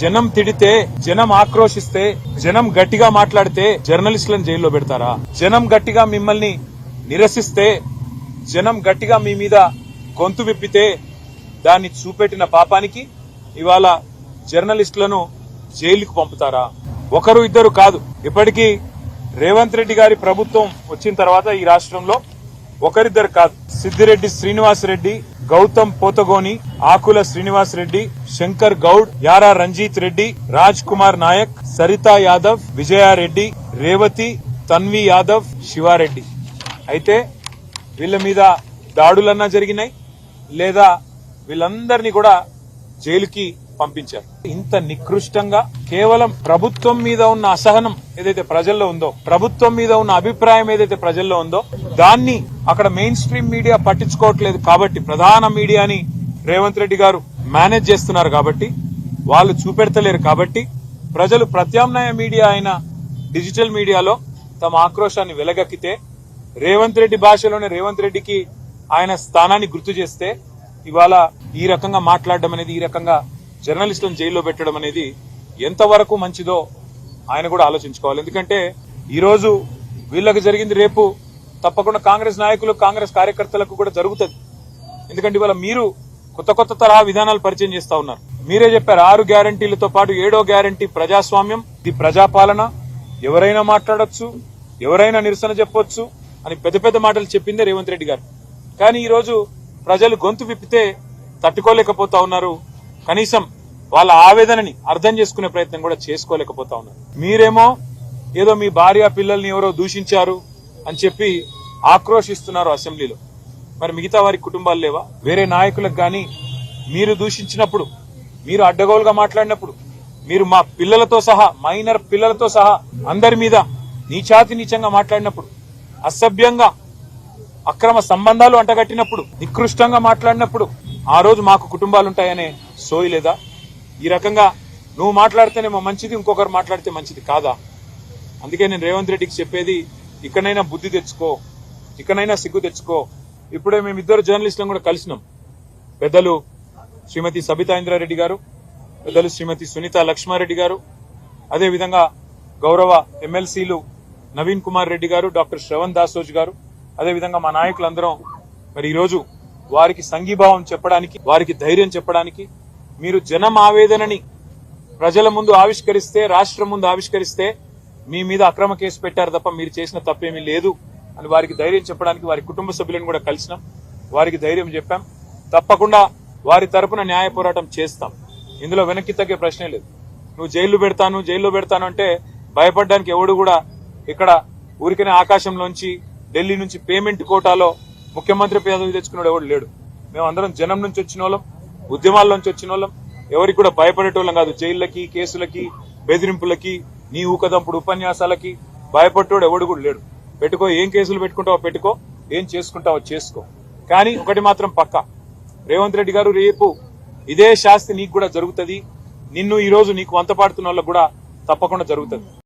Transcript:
జనం తిడితే జనం ఆక్రోశిస్తే జనం గట్టిగా మాట్లాడితే జర్నలిస్టులను జైల్లో పెడతారా? జనం గట్టిగా మిమ్మల్ని నిరసిస్తే జనం గట్టిగా మీ మీద గొంతు విప్పితే దాన్ని చూపెట్టిన పాపానికి ఇవాళ జర్నలిస్టులను జైలుకు పంపుతారా? ఒకరు ఇద్దరు కాదు. ఇప్పటికీ రేవంత్ రెడ్డి గారి ప్రభుత్వం వచ్చిన తర్వాత ఈ రాష్ట్రంలో ఒకరిద్దరు కాదు. సిద్దిరెడ్డి శ్రీనివాస్ రెడ్డి గౌతమ్ పోతగోని ఆకుల శ్రీనివాస్ రెడ్డి శంకర్ గౌడ్ యారా రంజిత్ రెడ్డి రాజ్ కుమార్ నాయక్ సరితా యాదవ్ విజయారెడ్డి రేవతి తన్వి యాదవ్ శివారెడ్డి అయితే వీళ్ళ మీద దాడులన్నా జరిగినాయి లేదా వీళ్ళందరినీ కూడా జైలుకి పంపించారు. ఇంత నికృష్టంగా కేవలం ప్రభుత్వం మీద ఉన్న అసహనం ఏదైతే ప్రజల్లో ఉందో ప్రభుత్వం మీద ఉన్న అభిప్రాయం ఏదైతే ప్రజల్లో ఉందో దాన్ని అక్కడ మెయిన్ స్ట్రీమ్ మీడియా పట్టించుకోవట్లేదు కాబట్టి ప్రధాన మీడియాని రేవంత్ రెడ్డి గారు మేనేజ్ చేస్తున్నారు కాబట్టి వాళ్ళు చూపెడతలేరు కాబట్టి ప్రజలు ప్రత్యామ్నాయ మీడియా అయిన డిజిటల్ మీడియాలో తమ ఆక్రోశాన్ని వెలగక్కితే రేవంత్ రెడ్డి భాషలోనే రేవంత్ రెడ్డికి ఆయన స్థానాన్ని గుర్తు చేస్తే ఇవాళ ఈ రకంగా మాట్లాడడం అనేది ఈ రకంగా జర్నలిస్టులను జైల్లో పెట్టడం అనేది ఎంతవరకు మంచిదో ఆయన కూడా ఆలోచించుకోవాలి. ఎందుకంటే ఈరోజు వీళ్ళకి జరిగింది రేపు తప్పకుండా కాంగ్రెస్ నాయకులు కాంగ్రెస్ కార్యకర్తలకు కూడా జరుగుతుంది. ఎందుకంటే ఇవాళ మీరు కొత్త కొత్త తరహా విధానాలు పరిచయం చేస్తా ఉన్నారు. మీరే చెప్పారు ఆరు గ్యారంటీలతో పాటు ఏడో గ్యారంటీ ప్రజాస్వామ్యం ఇది ప్రజాపాలన. ఎవరైనా మాట్లాడొచ్చు ఎవరైనా నిరసన చెప్పొచ్చు అని పెద్ద పెద్ద మాటలు చెప్పిందే రేవంత్ రెడ్డి గారు. కానీ ఈరోజు ప్రజలు గొంతు విప్పితే తట్టుకోలేకపోతా ఉన్నారు. కనీసం వాళ్ళ ఆవేదనని అర్థం చేసుకునే ప్రయత్నం కూడా చేసుకోలేకపోతా ఉన్నారు. మీరేమో ఏదో మీ భార్య పిల్లల్ని ఎవరో దూషించారు అని చెప్పి ఆక్రోషిస్తున్నారు అసెంబ్లీలో. మరి మిగతా వారి కుటుంబాలు లేవా? వేరే నాయకులకు కానీ మీరు దూషించినప్పుడు మీరు అడ్డగోలుగా మాట్లాడినప్పుడు మీరు మా పిల్లలతో సహా మైనర్ పిల్లలతో సహా అందరి మీద నీచాతి నీచంగా మాట్లాడినప్పుడు అసభ్యంగా అక్రమ సంబంధాలు అంటగట్టినప్పుడు నికృష్టంగా మాట్లాడినప్పుడు ఆ రోజు మాకు కుటుంబాలు ఉంటాయనే సోయి లేదా? ఈ రకంగా నువ్వు మాట్లాడితేనేమో మంచిది ఇంకొకరు మాట్లాడితే మంచిది కాదా? అందుకే నేను రేవంత్ రెడ్డికి చెప్పేది ఇక్కడైనా బుద్ధి తెచ్చుకో. ఇకనైనా సిగ్గు తెచ్చుకో. ఇప్పుడే మేము ఇద్దరు జర్నలిస్టులను కూడా కలిసినాం. పెద్దలు శ్రీమతి సబితా ఇంద్రారెడ్డి గారు పెద్దలు శ్రీమతి సునీత లక్ష్మారెడ్డి గారు అదే విధంగా గౌరవ ఎమ్మెల్సీలు నవీన్ కుమార్ రెడ్డి గారు డాక్టర్ శ్రవణ్ దాసోజ్ గారు అదే విధంగా మా నాయకులందరం మరి ఈరోజు వారికి సంఘీభావం చెప్పడానికి వారికి ధైర్యం చెప్పడానికి మీరు జనం ఆవేదనని ప్రజల ముందు ఆవిష్కరిస్తే రాష్ట్రం ముందు ఆవిష్కరిస్తే మీ మీద అక్రమ కేసు పెట్టారు తప్ప మీరు చేసిన తప్పేమీ లేదు. అని వారికి ధైర్యం చెప్పడానికి వారి కుటుంబ సభ్యులను కూడా కలిసినాం. వారికి ధైర్యం చెప్పాం. తప్పకుండా వారి తరపున న్యాయ పోరాటం చేస్తాం. ఇందులో వెనక్కి తగ్గే ప్రశ్నే లేదు. నువ్వు జైలు పెడతాను జైల్లో పెడతాను అంటే భయపడడానికి ఎవడు కూడా ఇక్కడ ఊరికనే ఆకాశంలోంచి ఢిల్లీ నుంచి పేమెంట్ కోటాలో ముఖ్యమంత్రి పదవి తెచ్చుకున్నాడు ఎవడు లేడు. మేము అందరం జనం నుంచి వచ్చిన వాళ్ళం ఉద్యమాల్లోంచి వచ్చిన వాళ్ళం ఎవరికి కూడా భయపడేటోళ్ళం కాదు. జైళ్ళకి కేసులకి బెదిరింపులకి నీ ఊకదంపుడు ఉపన్యాసాలకి భయపడేటోడు ఎవడు కూడా లేడు. పెట్టుకో ఏం కేసులు పెట్టుకుంటావో పెట్టుకో ఏం చేసుకుంటావో చేసుకో. కానీ ఒకటి మాత్రం పక్క. రేవంత్ రెడ్డి గారు రేపు ఇదే శాస్తి నీకు కూడా జరుగుతుంది. నిన్ను ఈ రోజు నీకు వంత పాడుతున్న వాళ్ళకు కూడా తప్పకుండా జరుగుతుంది.